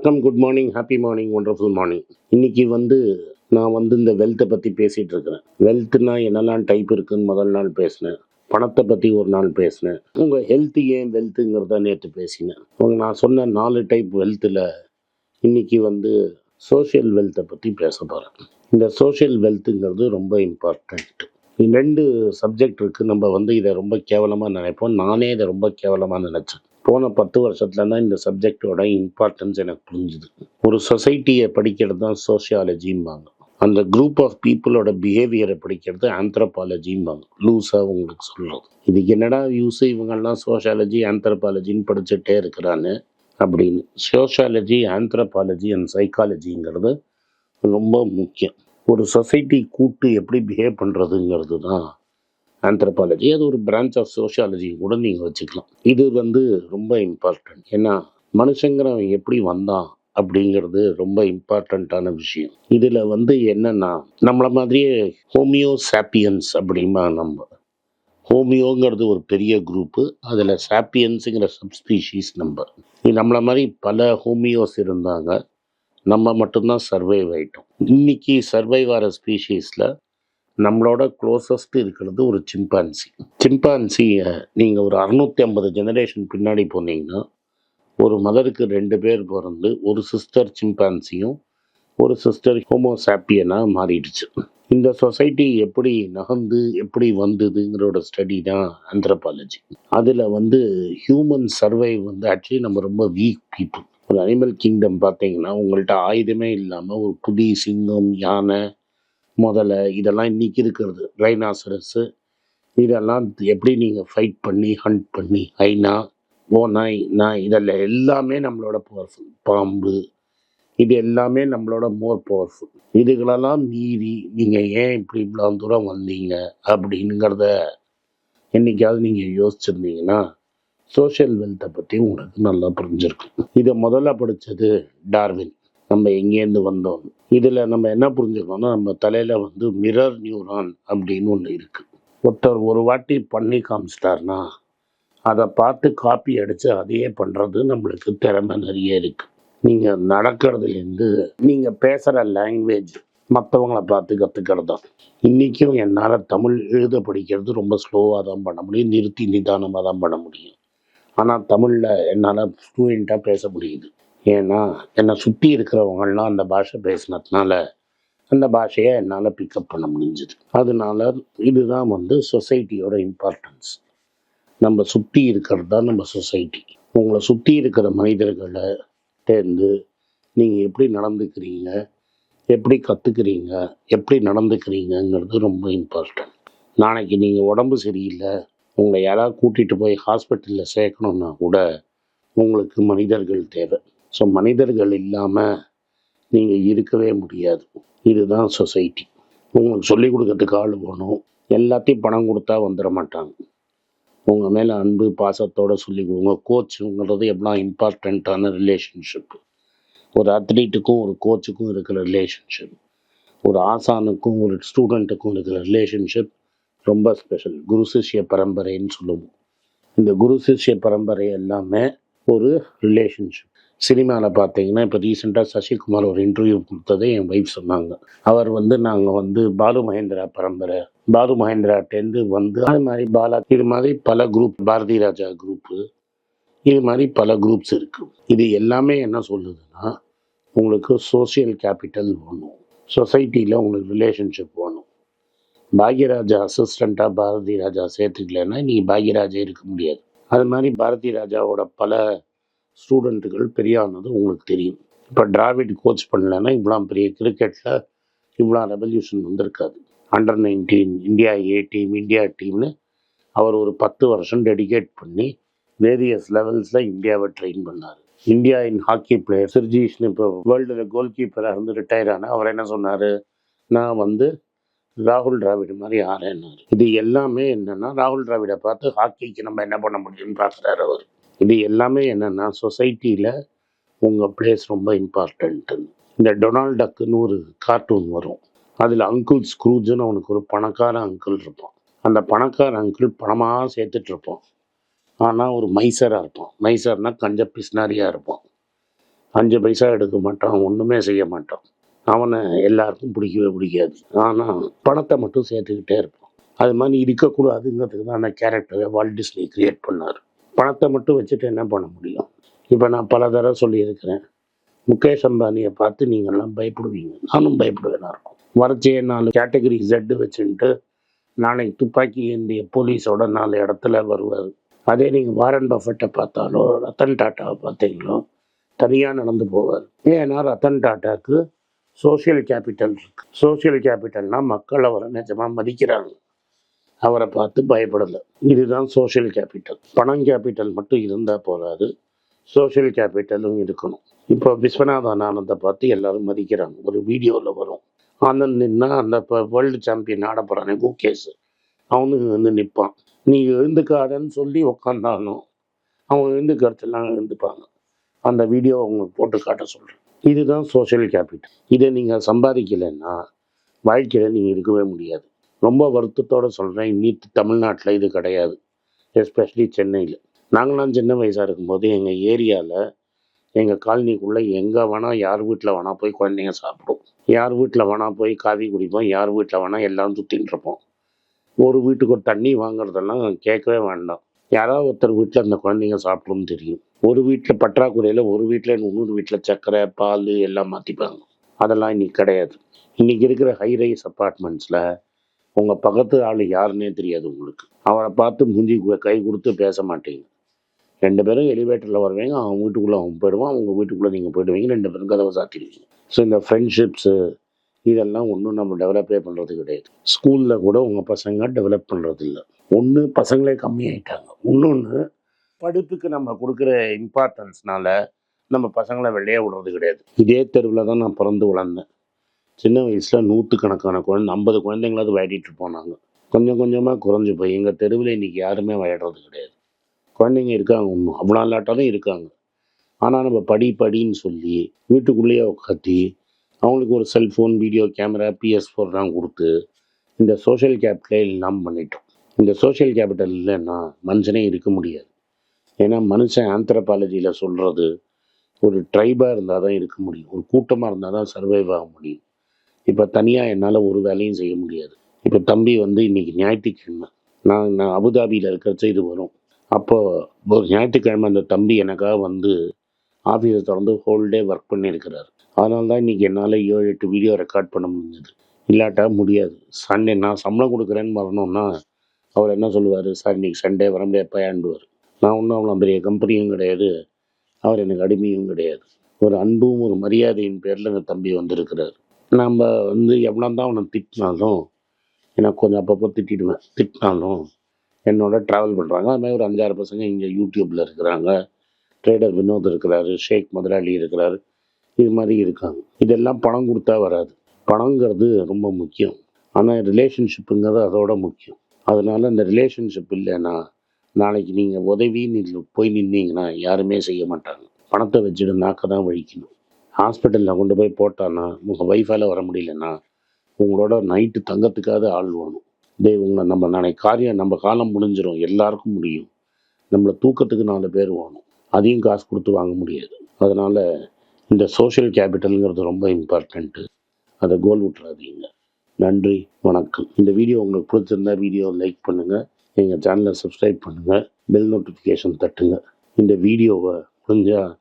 வணக்கம் good morning happy morning wonderful morning இன்னைக்கு வந்து நான் வந்து இந்த வெல்த்தை பற்றி பேசிகிட்டு இருக்கிறேன். வெல்த்னா என்னெல்லாம் டைப் இருக்குன்னு முதல் நாள் பேசினேன். பணத்தை பற்றி ஒரு நாள் பேசினேன். உங்கள் ஹெல்த்து ஏன் வெல்த்துங்கிறத நேற்று பேசினேன். உங்கள் நான் சொன்ன நாலு டைப் வெல்த்தில் இன்னைக்கு வந்து சோஷியல் வெல்த்தை பற்றி பேச போகிறேன் இந்த சோஷியல் வெல்த்துங்கிறது ரொம்ப இம்பார்ட்டண்ட் ரெண்டு சப்ஜெக்ட் இருக்குது நம்ம வந்து இதை ரொம்ப கேவலமாக நினைப்போம். நானே இதை ரொம்ப கேவலமாக நினச்சேன். போன பத்து வருஷத்துல தான் இந்த சப்ஜெக்டோட இம்பார்ட்டன்ஸ் எனக்கு புரிஞ்சுது. ஒரு சொசைட்டியை படிக்கிறது தான் சோஷியாலஜிம்பாங்க அந்த குரூப் ஆஃப் பீப்புளோட பிஹேவியரை படிக்கிறது ஆந்த்ரபாலஜிம்பாங்க லூஸாக உங்களுக்கு சொல்லும் இதுக்கு என்னடா யூஸ் இவங்கெல்லாம் சோஷியாலஜி ஆந்த்ரபாலஜின்னு படிச்சுட்டே இருக்கிறான்னு அப்படின்னு. சோஷியாலஜி ஆந்த்ரபாலஜி அண்ட் சைக்காலஜிங்கிறது ரொம்ப முக்கியம். ஒரு சொசைட்டி கூட்டு எப்படி பிஹேவ் பண்ணுறதுங்கிறது தான் ஆந்த்ரபாலஜி அது ஒரு பிரான்ச் ஆஃப் சோஷியாலஜி கூட நீங்கள் வச்சுக்கலாம். இது வந்து ரொம்ப இம்பார்ட்டன்ட் ஏன்னா மனுஷங்கிறவன் எப்படி வந்தான் அப்படிங்கிறது ரொம்ப இம்பார்ட்டண்ட்டான விஷயம். இதில் வந்து என்னன்னா நம்மளை மாதிரியே ஹோமியோ சாப்பியன்ஸ் அப்படிமா நம்ம. ஹோமியோங்கிறது ஒரு பெரிய குரூப்பு அதில் சாப்பியன்ஸுங்கிற சப்ஸ்பீஷீஸ் நம்பர் நம்மளை மாதிரி பல ஹோமியோஸ் இருந்தாங்க. நம்ம மட்டும்தான் சர்வைவ் ஆயிட்டோம். இன்றைக்கி சர்வைவ் ஆகிற ஸ்பீஷீஸில் நம்மளோட க்ளோசஸ்ட் இருக்கிறது ஒரு சிம்பான்சி சிம்பான்சியை நீங்கள் ஒரு அறுநூற்றி ஐம்பது ஜெனரேஷன் பின்னாடி போனீங்கன்னா ஒரு மதருக்கு ரெண்டு பேர் பிறந்து ஒரு சிஸ்டர் சிம்பான்சியும் ஒரு சிஸ்டர் ஹோமோசாப்பியனாக மாறிடுச்சு. இந்த சொசைட்டி எப்படி நகர்ந்து எப்படி வந்ததுங்கிறோட ஸ்டடி தான் ஆந்த்ரபாலஜி அதில் வந்து ஹியூமன் சர்வை வந்து ஆக்சுவலி நம்ம ரொம்ப வீக் பீப்புள் ஒரு அனிமல் கிங்டம் பார்த்தீங்கன்னா உங்கள்கிட்ட ஆயுதமே இல்லாமல் ஒரு புலி சிங்கம் யானை முதல்ல இதெல்லாம் இன்னைக்கு இருக்கிறது. ரைனாசரஸு இதெல்லாம் எப்படி நீங்கள் ஃபைட் பண்ணி ஹண்ட் பண்ணி ஐநா ஓ நாய் நாய் இதெல்லாம் எல்லாமே நம்மளோட பவர்ஃபுல் பாம்பு இது எல்லாமே நம்மளோட மோர் பவர்ஃபுல் இதுகளெல்லாம் மீறி நீங்கள் ஏன் இப்படி இவ்வளோ தூரம் வந்தீங்க அப்படிங்கிறத என்றைக்காவது நீங்கள் யோசிச்சிருந்தீங்கன்னா சோஷியல் வெல்த்தை பற்றி உங்களுக்கு நல்லா புரிஞ்சிருக்கும். இதை முதல்ல படித்தது டார்வின். நம்ம எங்கேருந்து வந்தோம்? இதில் நம்ம என்ன புரிஞ்சுக்கணும்னா நம்ம தலையில் வந்து மிரர் நியூரான் அப்படின்னு ஒன்று இருக்குது ஒருத்தர் ஒரு வாட்டி பண்ணி காமிச்சிட்டாருன்னா அதை பார்த்து காப்பி அடித்து அதையே பண்ணுறது நம்மளுக்கு திறமை நிறைய இருக்குது நீங்கள் நடக்கிறதுலேருந்து நீங்கள் பேசுகிற லாங்குவேஜ் மற்றவங்கள பார்த்து கற்றுக்கிறது தான் இன்றைக்கும் என்னால் தமிழ் எழுத படிக்கிறது ரொம்ப ஸ்லோவாக தான் பண்ண முடியும். நிறுத்தி நிதானமாக தான் பண்ண முடியும். ஆனால் தமிழில் என்னால் ஃப்ளூயண்ட்டாக பேச முடியுது. ஏன்னா என்னை சுற்றி இருக்கிறவங்களாம் அந்த பாஷை பேசினதுனால அந்த பாஷையை என்னால் பிக்கப் பண்ண முடிஞ்சுது. அதனால இதுதான் வந்து சொசைட்டியோட இம்பார்ட்டன்ஸ் நம்ம சுற்றி இருக்கிறது தான் நம்ம சொசைட்டி உங்களை சுற்றி இருக்கிற மனிதர்களை தேர்ந்து நீங்கள் எப்படி நடந்துக்கிறீங்க எப்படி கற்றுக்கிறீங்க எப்படி நடந்துக்கிறீங்கங்கிறது ரொம்ப இம்பார்ட்டன்ட் நாளைக்கு நீங்கள் உடம்பு சரியில்லை உங்களை யாராவது கூட்டிகிட்டு போய் ஹாஸ்பிட்டலில் சேர்க்கணுன்னா கூட உங்களுக்கு மனிதர்கள் தேவை. ஸோ மனிதர்கள் இல்லாமல் நீங்கள் இருக்கவே முடியாது. இதுதான் சொசைட்டி உங்களுக்கு சொல்லிக் கொடுக்கறதுக்கு ஆள் வேணும். எல்லாத்தையும் பணம் கொடுத்தா வந்துட மாட்டாங்க. உங்கள் மேலே அன்பு பாசத்தோட சொல்லிக் கொடுங்க. கோச்சுங்கிறது எவ்வளோ இம்பார்ட்டண்ட்டான ரிலேஷன்ஷிப் ஒரு அத்லீட்டுக்கும் ஒரு கோச்சுக்கும் இருக்கிற ரிலேஷன்ஷிப் ஒரு ஆசானுக்கும் ஒரு ஸ்டூடெண்ட்டுக்கும் இருக்கிற ரிலேஷன்ஷிப் ரொம்ப ஸ்பெஷல் குரு சிஷ்ய பரம்பரைன்னு சொல்லுவோம். இந்த குரு சிஷ்ய பரம்பரை எல்லாமே ஒரு ரிலேஷன்ஷிப் சினிமாவில் பார்த்தீங்கன்னா இப்போ ரீசெண்டாக சசிகுமார் ஒரு இன்டர்வியூ கொடுத்ததே என் ஒய்ஃப் சொன்னாங்க. அவர் வந்து நாங்கள் வந்து பாலு மகேந்திரா பரம்பரை. பாலு மகேந்திராட்டேருந்து வந்து அது மாதிரி பாலா இது மாதிரி பல குரூப் பாரதி ராஜா குரூப்பு இது மாதிரி பல குரூப்ஸ் இருக்குது இது எல்லாமே என்ன சொல்லுதுன்னா உங்களுக்கு சோஷியல் கேபிட்டல் வேணும். சொசைட்டியில் உங்களுக்கு ரிலேஷன்ஷிப் வேணும். பாக்யராஜா அசிஸ்டண்ட்டாக பாரதி ராஜா சேர்த்துக்கலன்னா நீ பாக்யராஜா இருக்க முடியாது. அது மாதிரி பாரதி ராஜாவோட பல ஸ்டூடெண்ட்டுகள் பெரியானது உங்களுக்கு தெரியும். இப்போ டிராவிட் கோச் பண்ணலைன்னா இவ்வளோ பெரிய கிரிக்கெட்டில் இவ்வளோ ரெவல்யூஷன் வந்திருக்காது. Under nineteen India A team India டீம்னு அவர் ஒரு பத்து வருஷம் டெடிகேட் பண்ணி வேரியஸ் லெவல்ஸில் இந்தியாவை ட்ரெயின் பண்ணார். இந்தியா இன் ஹாக்கி பிளேயர் சிர்ஜீஷ்னு இப்போ வேர்ல்டில் கோல் கீப்பராக இருந்து ரிட்டையர் ஆன அவர் என்ன சொன்னார்? நான் வந்து ராகுல் டிராவிட் மாதிரி ஆறேன்னாரு. இது எல்லாமே என்னன்னா ராகுல் டிராவிடை பார்த்து ஹாக்கிக்கு நம்ம என்ன பண்ண முடியும்னு பார்க்குறாரு அவர். இது எல்லாமே என்னென்னா சொசைட்டியில் உங்கள் பிளேஸ் ரொம்ப இம்பார்ட்டன்ட்டு இந்த டொனால்ட் டக்குன்னு ஒரு கார்ட்டூன் வரும். அதில் அங்கிள் ஸ்க்ரூஜுன்னு அவனுக்கு ஒரு பணக்கார அங்கிள் இருப்பான். அந்த பணக்கார அங்கிள் பணமாக சேர்த்துட்டு இருப்பான். ஆனால் ஒரு மைசராக இருப்பான். மைசர்னால் கஞ்ச பிஸ்னாரியாக இருப்பான். அஞ்சு பைசா எடுக்க மாட்டான் ஒன்றுமே செய்ய மாட்டான். அவனை எல்லாருக்கும் பிடிக்கவே பிடிக்காது. ஆனால் பணத்தை மட்டும் சேர்த்துக்கிட்டே இருப்பான். அது மாதிரி இருக்கக்கூடாதுங்கிறதுக்கு தான் அந்த கேரக்டரை வால்ட் டிஸ்னி கிரியேட் பண்ணார். பணத்தை மட்டும் வச்சுட்டு என்ன பண்ண முடியும்? இப்போ நான் பல தடவை சொல்லியிருக்கிறேன். முகேஷ் அம்பானியை பார்த்து நீங்கள்லாம் பயப்படுவீங்க. நானும் பயப்படுவேனா இருக்கும். வறட்சியை நாலு கேட்டகரி ஜெட்டு வச்சுட்டு நாளைக்கு துப்பாக்கி ஏந்திய போலீஸோட நாலு இடத்துல வருவார். அதே நீங்கள் வாரன் பஃபட்டை பார்த்தாலோ ரத்தன் டாட்டாவை பார்த்தீங்களோ தனியாக நடந்து போவார். ஏன்னா ரத்தன் டாட்டாக்கு சோஷியல் கேபிட்டல் இருக்கு. சோஷியல் கேபிட்டல்னால் மக்கள் அவரை நிஜமாக மதிக்கிறாங்க அவரை பார்த்து பயப்படலை. இதுதான் சோஷியல் கேபிட்டல் பணம் கேபிட்டல் மட்டும் இருந்தால் போகாது சோஷியல் கேபிட்டலும் இருக்கணும். இப்போ விஸ்வநாதன் ஆனந்தை பார்த்து எல்லாரும் மதிக்கிறாங்க. ஒரு வீடியோவில் வரும். ஆனந்த் நின்னா அந்த இப்போ வேர்ல்டு சாம்பியன் ஆட போகிறானே குகேஸ் அவனுக்கு வந்து நிற்பான் நீ எழுந்துக்காதன்னு சொல்லி உக்காந்தாலும் அவங்க எழுந்துக்கிறதெல்லாம் எழுந்துப்பாங்க. அந்த வீடியோ அவங்க போட்டு காட்ட சொல்கிறேன் இதுதான் சோஷியல் கேபிட்டல் இதை நீங்கள் சம்பாதிக்கலைன்னா வாழ்க்கையில் நீங்கள் இருக்கவே முடியாது. ரொம்ப வருத்தத்தோடு சொல்கிறேன் இன்னி தமிழ்நாட்டில் இது கிடையாது. எஸ்பெஷலி சென்னையில். நாங்களாம் சின்ன வயசாக இருக்கும்போது எங்கள் ஏரியாவில் எங்கள் காலனிக்குள்ளே எங்கே வேணால் யார் வீட்டில் வேணால் போய் குழந்தைங்க சாப்பிடும். யார் வீட்டில் வேணால் போய் காவி குடிப்போம். யார் வீட்டில் வேணால் எல்லாம் சுற்றின்னு இருப்போம். ஒரு வீட்டுக்கு ஒரு தண்ணி வாங்குறதெல்லாம் கேட்கவே வேண்டாம். யாராவது ஒருத்தர் வீட்டில் அந்த குழந்தைங்க சாப்பிடும் தெரியும். ஒரு வீட்டில் பற்றாக்குறையில் ஒரு வீட்டில் இன்னொரு வீட்டில் சர்க்கரை பால் எல்லாம் மாற்றிப்பாங்க அதெல்லாம் இன்னைக்கு கிடையாது. இன்னைக்கு இருக்கிற ஹை ரைஸ் அப்பார்ட்மெண்ட்ஸில் உங்கள் பக்கத்து ஆள் யாருன்னே தெரியாது உங்களுக்கு. அவரை பார்த்து முந்தி கை கொடுத்து பேச மாட்டீங்க. ரெண்டு பேரும் எலிவேட்டரில் வருவீங்க அவன் வீட்டுக்குள்ளே அவன் போயிடுவான் அவங்க வீட்டுக்குள்ளே நீங்கள் போயிடுவீங்க ரெண்டு பேரும் கதவை சாத்திடுவீங்க. ஸோ இந்த ஃப்ரெண்ட்ஷிப்ஸு இதெல்லாம் ஒன்றும் நம்ம டெவலப்பே பண்ணுறது கிடையாது. ஸ்கூலில் கூட உங்கள் பசங்க டெவலப் பண்ணுறது இல்லை. ஒன்று பசங்களே கம்மியாயிட்டாங்க. இன்னொன்று படிப்புக்கு நம்ம கொடுக்குற இம்பார்ட்டன்ஸ்னால நம்ம பசங்களை வெளியே விடுறது கிடையாது. இதே தெருவில் தான் நான் பிறந்து வளர்ந்தேன். சின்ன வயசில் நூற்றுக்கணக்கான குழந்தை ஐம்பது குழந்தைங்களாவது விளையாடிட்டு போனாங்க. கொஞ்சம் கொஞ்சமாக குறைஞ்சி போய் எங்கள் தெருவில் இன்றைக்கி யாருமே விளையாடுறது கிடையாது. குழந்தைங்க இருக்காங்க இன்னும். அவ்வளோ இல்லாட்டாலும் இருக்காங்க. ஆனால் நம்ம படி படின்னு சொல்லி வீட்டுக்குள்ளேயே உட்காத்தி அவங்களுக்கு ஒரு செல்ஃபோன் வீடியோ கேமரா பிஎஸ் ஃபோர்லாம் கொடுத்து இந்த சோஷியல் கேபிட்டலே இல்லாமல் பண்ணிட்டோம். இந்த சோஷியல் கேபிட்டல் இல்லைன்னா மனுஷனே இருக்க முடியாது. ஏன்னா மனுஷன் ஆந்த்ரபாலஜியில் சொல்கிறது ஒரு ட்ரைபாக இருந்தால் தான் இருக்க முடியும். ஒரு கூட்டமாக இருந்தால் தான் சர்வைவ் ஆக முடியும். இப்போ தனியாக என்னால் ஒரு வேலையும் செய்ய முடியாது. இப்போ தம்பி வந்து இன்னைக்கு ஞாயிற்றுக்கிழமை. நான் நான் அபுதாபியில் இருக்கிறச்ச இது வரும். அப்போது ஒரு ஞாயிற்றுக்கிழமை அந்த தம்பி எனக்காக வந்து ஆஃபீஸை திறந்து ஹோல் டே ஒர்க் பண்ணியிருக்கிறார். அதனால தான் இன்றைக்கி என்னால் ஏழு எட்டு வீடியோ ரெக்கார்ட் பண்ண முடிஞ்சது. இல்லாட்டா முடியாது. சண்டே நான் சம்பளம் கொடுக்குறேன்னு வரணும்னா அவர் என்ன சொல்லுவார்? சார் இன்னைக்கு சண்டே வர முடியாது பயாண்டுவார் நான் ஒன்றும் அவ்வளோ பெரிய கம்பெனியும் கிடையாது. அவர் எனக்கு அடிமையும் கிடையாது. ஒரு அன்பும் ஒரு மரியாதையின் பேரில் எங்கள் தம்பி வந்திருக்கிறார். நம்ம வந்து எவ்வளோ தான் அவனை திட்டினாலும் எனக்கு கொஞ்சம் அப்பப்போ திட்டிடுவேன். திட்டினாலும் என்னோட ட்ராவல் பண்ணுறாங்க அதுமாதிரி ஒரு அஞ்சாறு பசங்க இங்கே யூடியூப்பில் இருக்கிறாங்க. ட்ரேடர் வினோத் இருக்கிறாரு ஷேக் முதலாளி இருக்கிறாரு. இது மாதிரி இருக்காங்க. இதெல்லாம் பணம் கொடுத்தா வராது. பணங்கிறது ரொம்ப முக்கியம். ஆனால் ரிலேஷன்ஷிப்புங்கிறது அதோட முக்கியம். அதனால் இந்த ரிலேஷன்ஷிப் இல்லைன்னா நாளைக்கு நீங்கள் உதவின்னு போய் நின்னீங்கன்னா யாருமே செய்ய மாட்டாங்க. பணத்தை வச்சுட்டு நாக்க தான் வழிக்கணும் ஹாஸ்பிட்டலில் கொண்டு போய் போட்டான்னா உங்கள் ஒய்ஃபால் வர முடியலன்னா உங்களோட நைட்டு தங்கத்துக்காவது ஆள் வேணும். டே உங்களை நம்ம நாளைக்கு காரியம் நம்ம காலம் முடிஞ்சிடும் எல்லாருக்கும் முடியும். நம்மளை தூக்கத்துக்கு நாலு பேர் வேணும். அதையும் காசு கொடுத்து வாங்க முடியாது. அதனால் இந்த சோஷியல் கேபிட்டலுங்கிறது ரொம்ப இம்பார்ட்டண்ட்டு அதை கோல் விட்டுறாதீங்க. நன்றி வணக்கம். இந்த வீடியோ உங்களுக்கு பிடிச்சிருந்தா வீடியோ லைக் பண்ணுங்கள் எங்கள் சேனலை சப்ஸ்கிரைப் பண்ணுங்கள் பெல் நோட்டிஃபிகேஷன் தட்டுங்க. இந்த வீடியோவை முடிஞ்சால்